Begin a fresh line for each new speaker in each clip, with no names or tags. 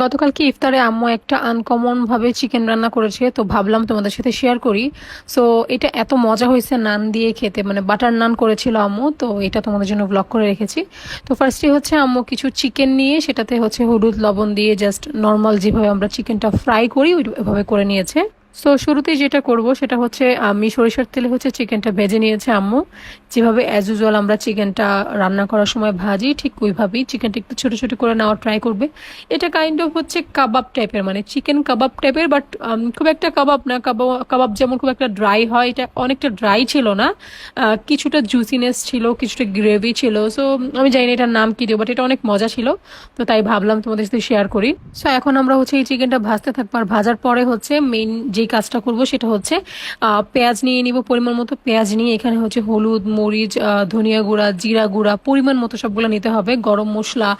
গতকালকে ইফতারে আম্মু একটা আনকমনভাবে চিকেন রান্না করেছে, তো ভাবলাম তোমাদের সাথে শেয়ার করি। সো এটা এত মজা হয়েছে নান দিয়ে খেতে মানে বাটার নান করেছিল আম্মু, তো এটা তোমাদের জন্য ব্লক করে রেখেছি। তো ফার্স্টে হচ্ছে আম্মু কিছু চিকেন নিয়ে, সেটাতে হচ্ছে হলুদ লবণ দিয়ে জাস্ট নর্মাল যেভাবে আমরা চিকেনটা ফ্রাই করি, ওইভাবে করে নিয়েছে। সো শুরুতেই যেটা করব সেটা হচ্ছে, আমি সরিষার তেলে হচ্ছে চিকেনটা ভেজে নিয়েছে, আম্মু। যেভাবে অ্যাজ ইউজুয়াল আমরা চিকেনটা রান্না করার সময় ভাজি, ঠিক ওইভাবেই চিকেনটা একটু ছোটো ছোটো করে নেওয়ার ট্রাই করবে। এটা কাইন্ড অফ হচ্ছে কাবাব টাইপের মানে চিকেন কাবাব টাইপের বাট খুব একটা কাবাব না, কাবাব কাবাব যেমন খুব একটা ড্রাই হয়, এটা অনেকটা ড্রাই ছিল না। কিছুটা জুসিনেস ছিল, কিছুটা গ্রেভি ছিল সো আমি জানি না এটার নাম কি দেবো বাট এটা অনেক মজা ছিল, তো তাই ভাবলাম তোমাদের সাথে শেয়ার করি। সো এখন আমরা হচ্ছে এই চিকেনটা ভাজতে থাকব, আর ভাজার পরে হচ্ছে মেইন যে কাজটা করব সেটা হচ্ছে পেঁয়াজ নিয়ে নিব পরিমাণ মতো। পেঁয়াজ নিয়ে এখানে হচ্ছে হলুদ, মরিচ ধনিয়া গুঁড়া, জিরা গুঁড়া, পরিমাণ মতো সবগুলো নিতে হবে। গরম মশলা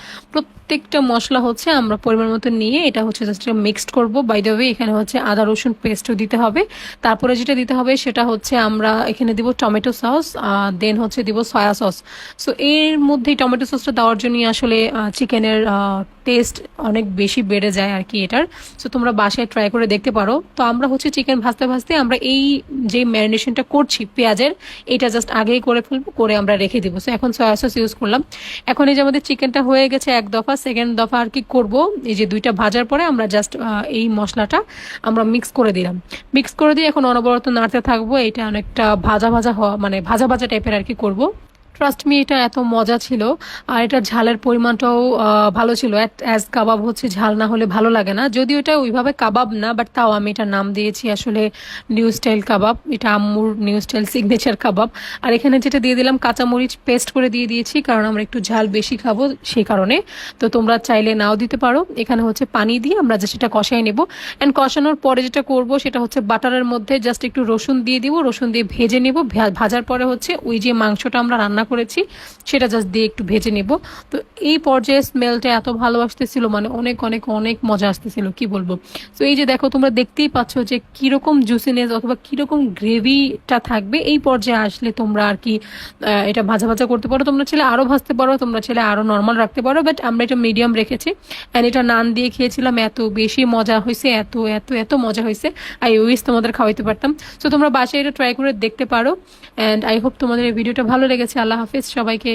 প্রত্যেকটা মশলা হচ্ছে আমরা পরিমাণ মতো নিয়ে এটা হচ্ছে জাস্ট মিক্সড করব। বাই ওয়ে এখানে হচ্ছে আদা, রসুন পেস্টও দিতে হবে। তারপরে যেটা দিতে হবে সেটা হচ্ছে আমরা এখানে দিব টমেটো সস দেন হচ্ছে দিব সয়া সস সো এর মধ্যেই টমেটো সসটা দেওয়ার জন্যই আসলে চিকেনের টেস্ট অনেক বেশি বেড়ে যায় আর কি এটার। সো তোমরা বাসায় ট্রাই করে দেখতে পারো। তো আমরা হচ্ছে চিকেন ভাজতে ভাজতে আমরা এই যে ম্যারিনেশনটা করছি, পেঁয়াজের, এটা জাস্ট আগেই করে ফেলব, করে আমরা রেখে দিব। সো এখন সয়া সস ইউজ করলাম। এখন এই যে আমাদের চিকেনটা হয়ে গেছে এক দফা। সেকেন্ড দফা আর কি করব, এই যে দুইটা ভাজার পরে আমরা জাস্ট এই মশলাটা আমরা মিক্স করে দিলাম। মিক্স করে দিয়ে এখন অনবরত নাড়তে থাকব, এটা অনেকটা ভাজা ভাজা হওয়া মানে ভাজা ভাজা টাইপের আর কি করব। ট্রাস্ট মি এটা এত মজা ছিল। আর এটা ঝালের পরিমাণটাও ভালো ছিল। অ্যাজ কাবাব হচ্ছে ঝাল না হলে ভালো লাগে না। যদিও এটা ওইভাবে কাবাব না বাট তাও আমি এটা নাম দিয়েছি আসলে নিউ স্টাইল কাবাব এটা আম্মুর নিউ স্টাইল সিগনেচার কাবাব আর এখানে যেটা দিয়ে দিলাম, কাঁচামরিচ পেস্ট করে দিয়ে দিয়েছি, কারণ আমরা একটু ঝাল বেশি খাব সেই কারণে। তো তোমরা চাইলে নাও দিতে পারো। এখানে হচ্ছে পানি দিয়ে আমরা জাস্ট এটা কষাই নেব। অ্যান্ড কষানোর পরে যেটা করব, সেটা হচ্ছে বাটারের মধ্যে জাস্ট একটু রসুন দিয়ে দিব। রসুন দিয়ে ভেজে নেব। ভাজার পরে হচ্ছে ওই যে মাংসটা আমরা রান্না করেছি, সেটা জাস্ট দিয়ে একটু ভেজে নেব। তো এই পর্যায়ে স্মেলটা এত ভালো আসতেছিল মানে অনেক অনেক অনেক মজা আসতেছিল, কি বলব? তো এই যে দেখো, তোমরা দেখতেই পাচ্ছ যে কীরকম জুসিনেস অথবা কীরকম গ্রেভিটা থাকবে, এই পর্যায়ে আসলে তোমরা আর কি এটা ভাজা ভাজা করতে পারো। তোমরা ছেলে আরও ভাজতে পারো, তোমরা ছেলে আরও নর্মাল রাখতে পারো বাট আমরা এটা মিডিয়াম রেখেছি। অ্যান্ড এটা নান দিয়ে খেয়েছিলাম, এত বেশি মজা হয়েছে, এত এত এত মজা হয়েছে। আই উইস তোমাদের খাওয়াইতে পারতাম। সো তোমরা বাসায় এটা ট্রাই করে দেখতে পারো। অ্যান্ড আই হোপ তোমাদের এই ভিডিওটা ভালো লেগেছে। আল্লাহ হাফিজ সবাইকে